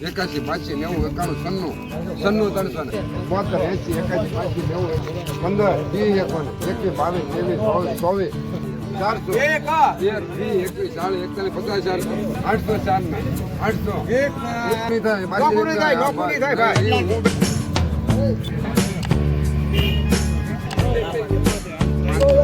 એકાશી પાછી નેવું એકાણું સન્નું સન્નું ત્રણસો ને બોતેર એસી એકાશી પાંચસી નેવું પંદર વીસ એકોને એકવીસ બાવીસ ત્રેવીસ ચોવીસ ચોવીસ ચારસો તેર વીસ એકવીસ ચાલીસ એકતાલીસ પચાસ ચારસો આઠસો ચાર ને આઠસો થાય હેલો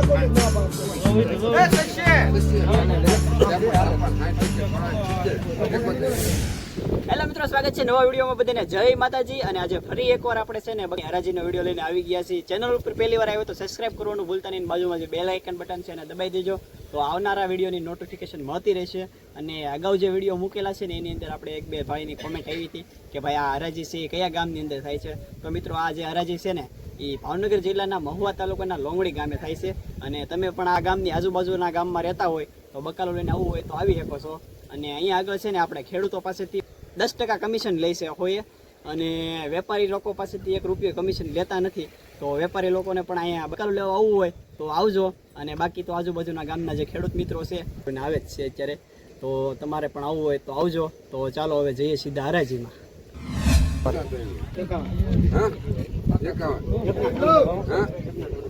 મિત્રો, સ્વાગત છે નવા વિડીયોમાં બધાને. જય માતાજી અને આજે ફરી એકવાર આપણે છે ને હરાજીનો વીડિયો લઈને આવી ગયા છીએ. ચેનલ ઉપર પહેલી વાર આવ્યો તો સબસ્ક્રાઇબ કરવાનું ભૂલતા નહીં બાજુમાં જે બેલ આઇકન બટન છે એને દબાઈ દેજો. તો આવનારા વિડીયોની નોટિફિકેશન મળતી રહેશે અને અગાઉ જે વીડિયો મૂકેલા છે ને એની અંદર આપણે એક બે ભાઈની કોમેન્ટ આવી હતી કે ભાઈ આ હરાજી છે એ કયા ગામની અંદર થાય છે. તો મિત્રો, આ જે હરાજી છે ને એ ભાવનગર જિલ્લાના મહુવા તાલુકાના લોંગડી ગામે થાય છે. અને તમે પણ આ ગામની આજુબાજુના ગામમાં રહેતા હોય, તો બકાલો લઈને આવવું હોય તો આવી શકો છો. અને અહીંયા આગળ છે ને આપણે ખેડૂતો પાસેથી દસ ટકા કમિશન લે છે હોય અને વેપારી લોકો પાસેથી એક રૂપિયો કમિશન લેતા નથી. તો વેપારી લોકોને પણ અહીંયા બકાલું લેવા આવવું હોય તો આવજો. અને બાકી તો આજુબાજુના ગામના જે ખેડૂત મિત્રો છે, એને આવે જ છે અત્યારે. તો તમારે પણ આવવું હોય તો આવજો. તો ચાલો હવે જઈએ સીધા હરાજીમાં. હા? એકાવન હા?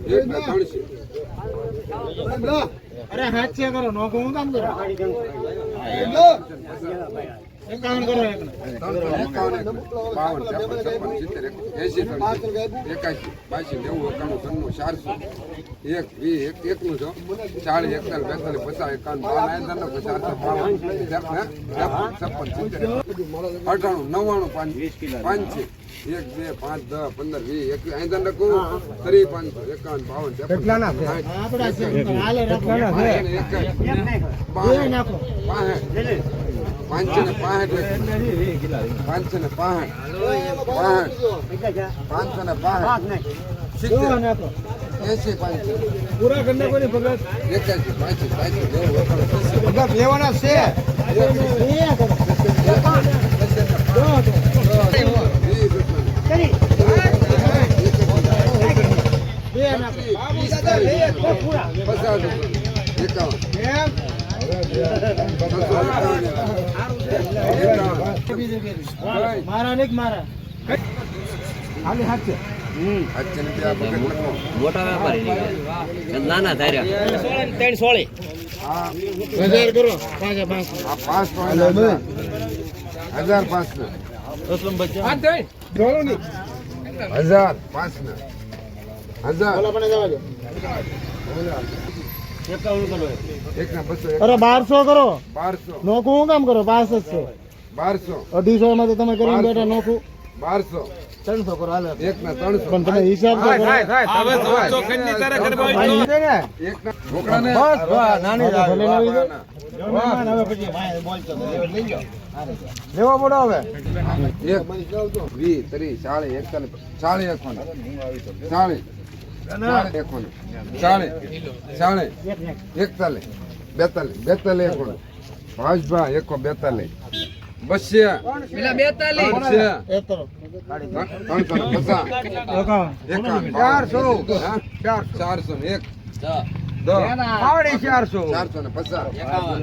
એક ત્રણસો કરો નોખો હું કામ કરો એકાવન કરો એક એકાવન બાવન ત્રેપન છપ્પન સિત્તેર એસી બાસી નેવું એકાણું ત્રણું ચારસો એક વીસ એક એકનું છો ચાલીસ એકતાલીસ બેતાલીસ પચાસ એકાવન બાવન ચારસો બાવન છપ્પન સિત્તેર અઠાણું નવ્વાણું પાંચ પાંચી એક બે પાંચ દસ પંદર વીસ એકવીસ આયતર લખું ત્રીસ પાંચસો એકાવન બાવન ત્રેપન આપડા છે હાલે રાખો નાખો પાંચસો ને પાંસઠ પાંચસો ને પાંસઠ પાંસઠ પાંચસો ને પાંસઠ સિત્તેર નાખો એસી પાંચસો પૂરા કરી નાખો ને ભગત એકાસી પાંચી પાંચી નેવું એકાણું એંસી. ભગત લેવાના છે વીસ રૂપિયા. પચાસ રૂપિયા. એકાવન છસો એકાવન. મારા. ને મારા હાલી હાથ છે. મોટા વેપારી નાના ધાર્યા. ત્રણ સોળી. હજાર કરો. પાંચ પાંચ. હજાર. પાંચ હજાર પાંચ હજાર. ઓલા પણ જવા દો. એક ના બસો એક. અરે બારસો કરો. બારસો. હું કામ કરો? પાંચ જ છે. બારસો. અઢીસો માં તો તમે કરીને બેઠા નોખું બારસો. ત્રણસો કરો હાલે. એક ના ત્રણસો. પણ તમે હિસાબ લેવો પડો હવે. એક વીસ ત્રીસ ચાલીસ એકતાલીસ ચાલીસ એકોને ચાલીસ ચાલીસ એકોને ચાલીસ ચાલીસ એકતાલીસ. બેતાલીસ. બેતાલીસ પાંચ ભાજભા એકો બેતાલીસ. બસે બસે એક કરો ત્રણસો ને પચાસ એકાવન એકાવન ચારસો. ચારસો ને એક. ચારસો. ચારસો ને પચાસ.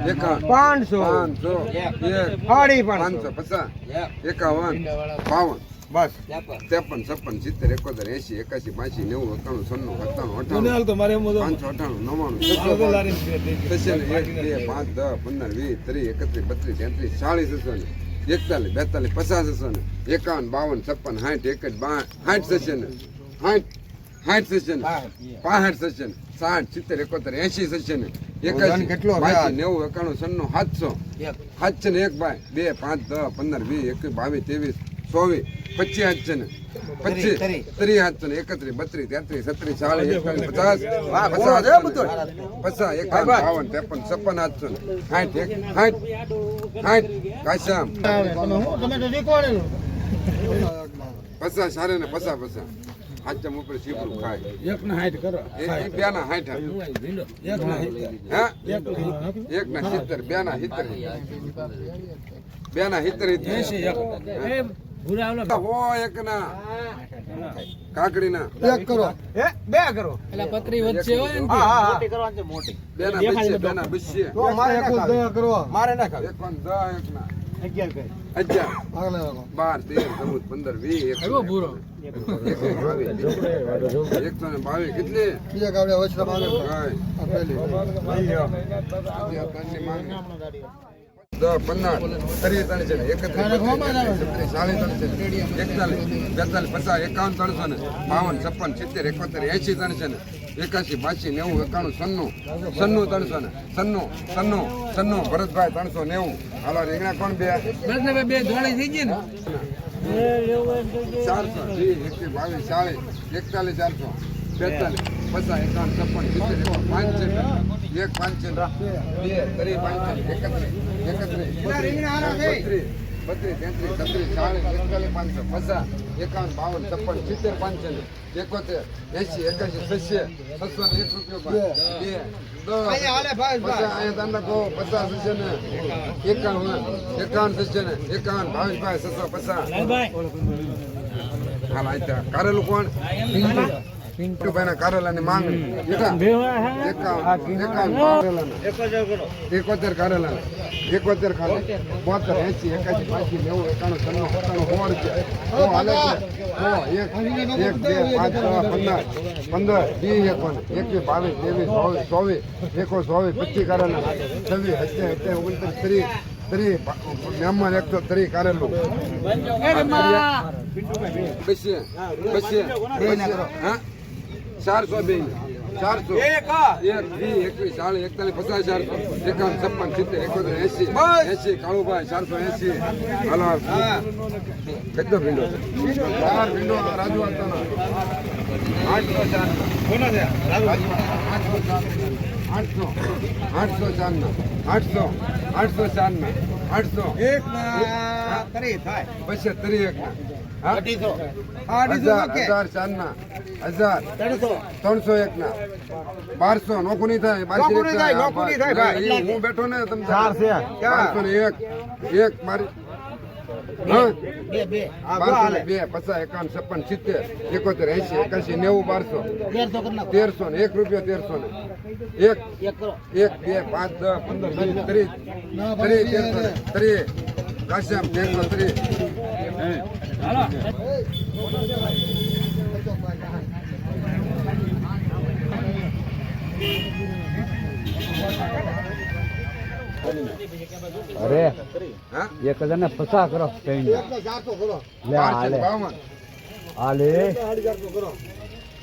એકાવન. પાંચસો. પાંચસો. એક. પાંચસો પચાસ. એકાવન. બાવન. બસ. ત્રેપન. છપ્પન સિત્તેર એકોતેર એસી એકાસી બાસી નેવું એકાણું સન્નું સત્તાણું અઠાણું. પાંચસો અઠાણું નવ્વાણું છસો એક બે પાંચ દસ પંદર વીસ ત્રીસ એકત્રીસ બત્રીસ તેત્રીસ ચાલીસ છસો ને એકતાલીસ બેતાલીસ પચાસ છસો ને એકાવન બાવન છપ્પન સાઠ જ બા સાઠ થશે ને સાઠ સાઠ થશે ને પાસઠ થશે ને સાઠ સિત્તેર એકોતેર એસી થશે ને એકાસી નેવું એકાણું સન્નું સાતસો. સાતસો ને એક ભાઈ. બે પાંચ દસ પંદર વીસ એકવીસ બાવીસ ત્રેવીસ ચોવીસ પચીસ હાથ છે ને પચીસ ત્રીસ હાથ ને એકત્રીસ બત્રીસ તેત્રીસ છત્રીસ ચાલીસ એકતાલીસ પચાસ. પચાસ પચાસ એકાવન બાવન ત્રેપન છપ્પન હાથ છે ને સાઠ એક સાઠ સાઠ કાશ્યામ તમે હું તમે તો શીખવાડેલું પચાસ સારે ને પચાસ પચાસ. હાચમ ઉપર સીપડું ખાય. એક ના હાઈટ કરો. એ બે ના હાઈટ. એક ને હા? એક ના સિત્તેર બે ના સિત્તેર. બે ના સિત્તેર હો. એક ના એક કરો. હે બે કરો. પતરી વચ્ચે હોય ને મોટી કરવાની મોટી. તો મારે એક દયા કરો. મારે ના ખાવી. એક એક ના કેટલી? દસ પંદર ત્રીસ ત્રણ છે એકત્રીસ સાડી ત્રણ છે એકતાલીસ બેતાલીસ પચાસ એકાવન ત્રણસો ને બાવન છપ્પન સિત્તેર એકોતેર એસી ત્રણ છે ને એકાસી બાસી નેવું એકાણું સન્નું. સન્નું ત્રણસો ને. સન્નું સન્નું સન્નું ભરતભાઈ ત્રણસો નેવું. હાલો રીંગણા કોણ બે? બે ધોળી થઈ ગઈ ને. ચારસો એકવીસ બાવીસ ચાલીસ એકતાલીસ ચારસો બેતાલીસ. પચાસ એકાવન છપ્પન સિત્તેર એકાવન પાંચ એક પાંચ છે બે ત્રીસ પાંચ છે એકત્રીસ એકત્રીસ બત્રીસ બત્રીસ તેત્રીસ છત્રીસ ચાલીસ એકતાલીસ પાંચસો પચાસ એકાવન બાવન છપ્પન સિત્તેર પાંચ છે એકોતેર એસી એકાસી છસો છસો ને એક રૂપિયો બે. પચાસ પચાસ થશે ને એકાવન એકાવન થશે ને એકાવન બાવીસ ભાઈ છસો પચાસ. હાલ આયતા. કારેલું કોણ? પિન્ટુભાઈ ના કારેલા ની માંગણી કારેલાના. એકોતેર કારેલા એકોતેર ખાલી બોતેર એસી એકાસી પાંચી નેવું એકાણું ત્રણ સત્તાણું સો છે. સો હાલે છે. એક એક બે પાંચ છ પંદર. પંદર વીસ એકોને એકવીસ બાવીસ ત્રેવીસ ચોવીસ ચોવીસ એકો ચોવીસ પચીસ કારેલા છવ્વીસ સત્યાવીસ અઠ્યાવીસ ઓગણત્રીસ ત્રીસ ત્રીસ મહેમાન એકસો ત્રીસ કારેલું. બસીએ. બસીએ. હા? ચારસો બે. ચારસો. એક. વીસ એકવીસ ચાલીસ એકતાલીસ પચાસ ચારસો. એકાવન છપ્પન સિત્તેર એકોતેર એસી એસી કાળુભાઈ ચારસો એસી હાલો કેટલો ભીંડો ચાર ભીંડો રાજુ આઠસો ચાર. આઠસો આઠસો ચાર. ના આઠસો આઠસો. ચાર ના આઠસો. એક પછી ત્રીસ એક ત્રણસો. એક ના બારસો નોકું થાય હું બેઠો ને તમે. બારસો ને એક એક મારી હા? બે બે. બે પચાસ એકાવન છપ્પન સિત્તેર એકોતેર એસી એકાસી નેવું બારસો. તેરસો ને એક રૂપિયો તેરસો ને. એક. એક બે પાંચ દસ પંદર ત્રીસ. ત્રીસ ત્રીસ કાશ્યામ તેરસો ત્રીસ. અરે એક હજાર ને પચાસ કરો હાલે. હાલે.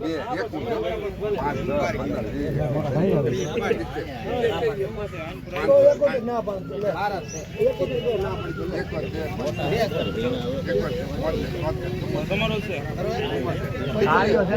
બે. એક પાંચ દસ પંદર. કાર્યો છે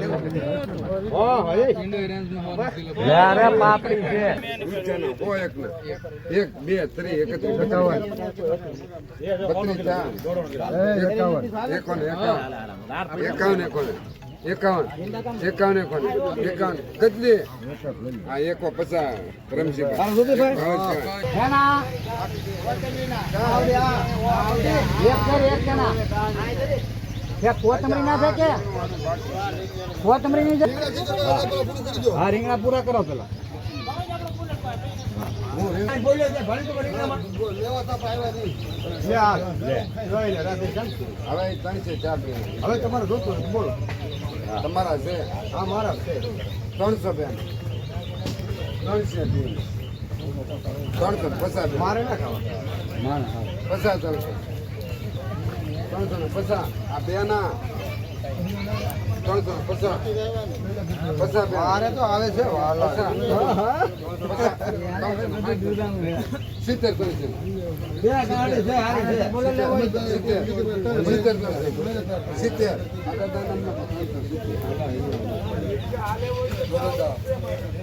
એક બે ત્રણ એકત્રીસ એકાવન એકાવન એકાવન એકાવન એકાવન એકાવન એકાવન કેટલી હા એકો પચાસ રમશીભાઈ કોથમરી ના છે કે? કોથમરી ની હા રીંગણા પૂરા કરો પેલા. હવે ત્રણ છે ચાર બે હવે તમારે જોતું બોલો. તમારા છે? હા મારા છે. ત્રણસો બેન. ત્રણસો બે ત્રણસો પચાસ મારે ના ખાવા. પચાસ ત્રણસો ત્રણસો પચાસ આ બે ના ત્રણસો પચાસ પચાસ બેન. તો આવે છે. સિત્તેર ત્રણસો છે સિત્તેર સિત્તેર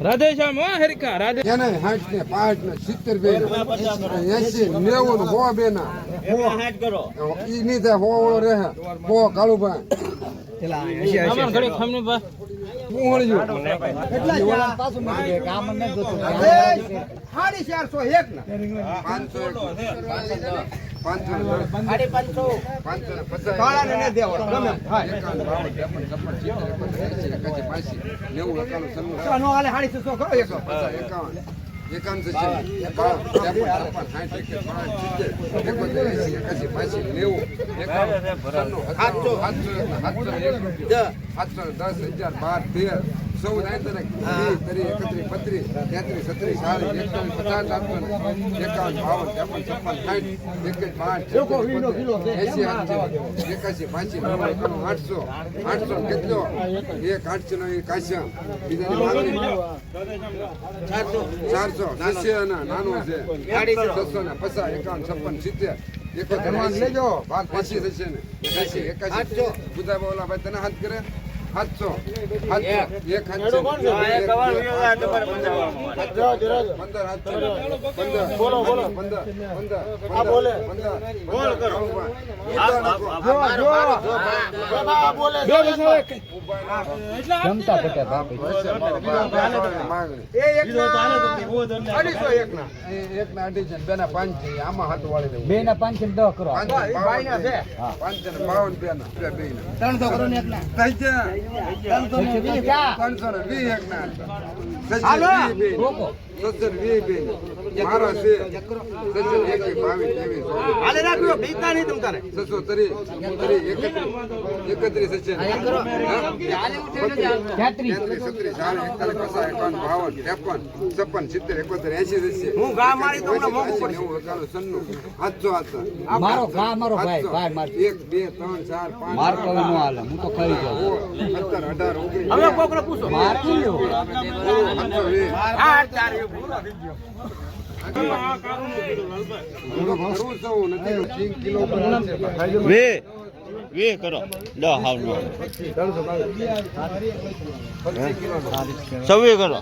રાધેશ્યામ હરિકા રાધે પાંચ ને સિત્તેર બે. એસી નેવું હો બે. ના ઈ નહીં થાય હો ઓળો રહે. હો કાળુભાઈ આમાં ઘડી ખમણી બા હું હળજો કેટલા પાછું મૂકી દે કામ ન જોતું. સાડી ના. પાંચસો એક પાંચસો ને દસ. પાંચસો એકાવન સાતસો સાતસો સાતસો દસ હજાર બાર તેર ચૌદ વીસ ત્રીસ એકત્રીસ બત્રીસ તેત્રીસ છત્રીસ ચાલીસ એકતાલીસ પચાસ સાતસો એકાવન બાવન ત્રેપન છપ્પન સાઠ એકવીસ પાંચ એસી આઠ એકાસી પાંચી આઠસો આઠસો કેટલો? એક આઠસો નો એક કાશ્યા બીજાની માંગણી ચારસો. સસ્ય ના નાનો છે. છસો ને પચાસ એકાવન છપ્પન સિત્તેર. એંશી. લેજો. એંશી થશે ને. એકાશી એકાશી. બધા બોલા ભાઈ તને હાથ કરે? સાતસો. એક. બે, પંદર પંદર બોલો બોલો. પંદર પંદર પંદર બોલે પંદર બોલ કરો જમતા પટ્યા બાપી માંગણી. એ એક ના અઢીસો એક ના. એક ના અઢી બે ના પાંચ છે. આમાં હાથ વાળી દેવું બે ના પાંચ દસ કરો પાંચ બાવન બે ના બે બે ના ત્રણસો કરો ને એક ના. ત્રણસો ને વીસ? ત્રણસો ને એક ના હાલો. સત્તર વીસ બે છે. હાલે રાખજો બીજતા નહીં તમ તારે. છસો ત્રીસ ત્રીસ એકત્રીસ. એકત્રીસ તેત્રીસ. છત્રીસ. ચાલીસ એકતાલીસ પચાસ એકાવન બાવન ત્રેપન છપ્પન સિત્તેર એકોતેર એસી થશે હું ગા મારી તમને મોંઘું એંશી, નેવું એકાણું છન્નું સાતસો સાતસો મારો ઘા મારો ભાઈ ભાઈ મારો. એક બે ત્રણ ચાર પાંચ માર છ, નો હાલે. હું તો દઉં સોળ, સત્તર અઢાર ઓગણીસ હવે કોકને પૂછો. માર કી લેવું? સાતસો વીસ. આ ચાર હું તો કરું છું, નથી તીન કિલો ઉપર છે ભાઈ. વે વે કરો. દસ હાવ નો છવ્વીસ કરો.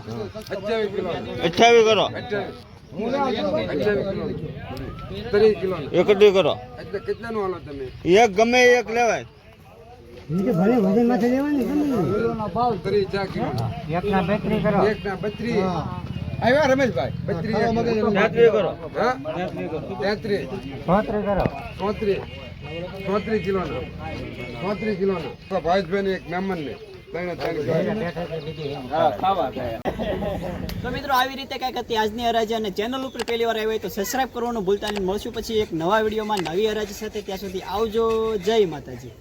અઠ્યાવીસ કરો. એક ગમે એક લેવાય. ત્રીસ ચાર કિલો એક ના બેટરી કરો. એક ના બત્રીસ. આવ્યા રમેશભાઈ? બત્રીસ કરો. હા? તેત્રીસ ચોત્રીસ કરો. ચોત્રીસ. ચોત્રીસ કિલોના. ચોત્રીસ કિલોના. ભાવેશભાઈ એક ને ત્રણે ત્રણ તો મિત્રો આવી રીતે કંઈક હતી આજની હરાજી અને ચેનલ ઉપર પહેલી વાર આવ્યો હોય તો સબસ્ક્રાઈબ કરવાનું ભૂલતા નહીં. મળશું પછી એક નવા વિડીયોમાં નવી હરાજી સાથે. ત્યાં સુધી આવજો. જય માતાજી.